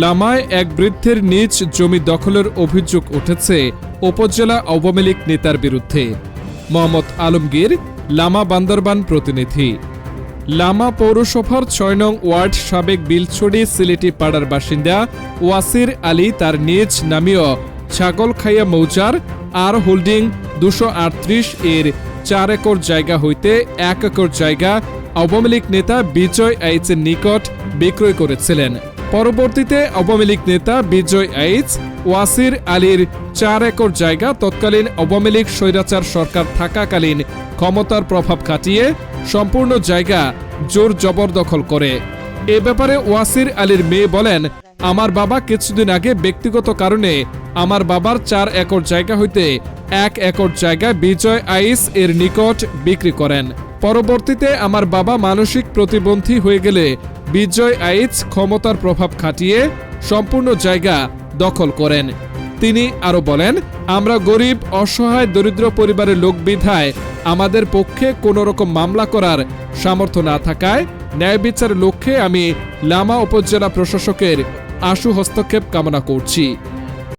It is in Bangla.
লামায় এক বৃদ্ধের নিজ জমি দখলের অভিযোগ উঠেছে উপজেলা আওয়ামী লীগ নেতার বিরুদ্ধে। মোহাম্মদ আলমগীর, লামা বান্দরবান প্রতিনিধি। লামা পৌরসভার ছয় নং ওয়ার্ড সাবেক বিলছড়ি সিলেটি পাড়ার বাসিন্দা ওয়াসির আলী তার নিজ নামীয় ছাগলখাইয়া মৌজার আর হোল্ডিং দুশো এর চার একর জায়গা হইতে এক একর জায়গা আওয়ামী লীগ নেতা বিজয় আইচের নিকট বিক্রয় করেছিলেন। পরবর্তীতে আওয়ামী লীগ নেতা বিজয় আইচ ওয়াসির আলীর চার একর জায়গা তৎকালীন আওয়ামী লীগ স্বৈরাচার সরকার থাকাকালীন ক্ষমতার প্রভাব খাটিয়ে সম্পূর্ণ জায়গা জোর জবরদখল করে। এ ব্যাপারে ওয়াসির আলীর মেয়ে বলেন, আমার বাবা কিছুদিন আগে ব্যক্তিগত কারণে আমার বাবার চার একর জায়গা হইতে এক একর জায়গা বিজয় আইস এর নিকট বিক্রি করেন। পরবর্তীতে আমার বাবা মানসিক প্রতিবন্ধী হয়ে গেলে বিজয় আইচ ক্ষমতার প্রভাব খাটিয়ে সম্পূর্ণ জায়গা দখল করেন। তিনি আরও বলেন, আমরা গরিব, অসহায়, দরিদ্র পরিবারের লোকবিধায় আমাদের পক্ষে কোনো রকম মামলা করার সামর্থ্য না থাকায় ন্যায় বিচারের লক্ষ্যে আমি লামা উপজেলা প্রশাসকের আশু হস্তক্ষেপ কামনা করছি।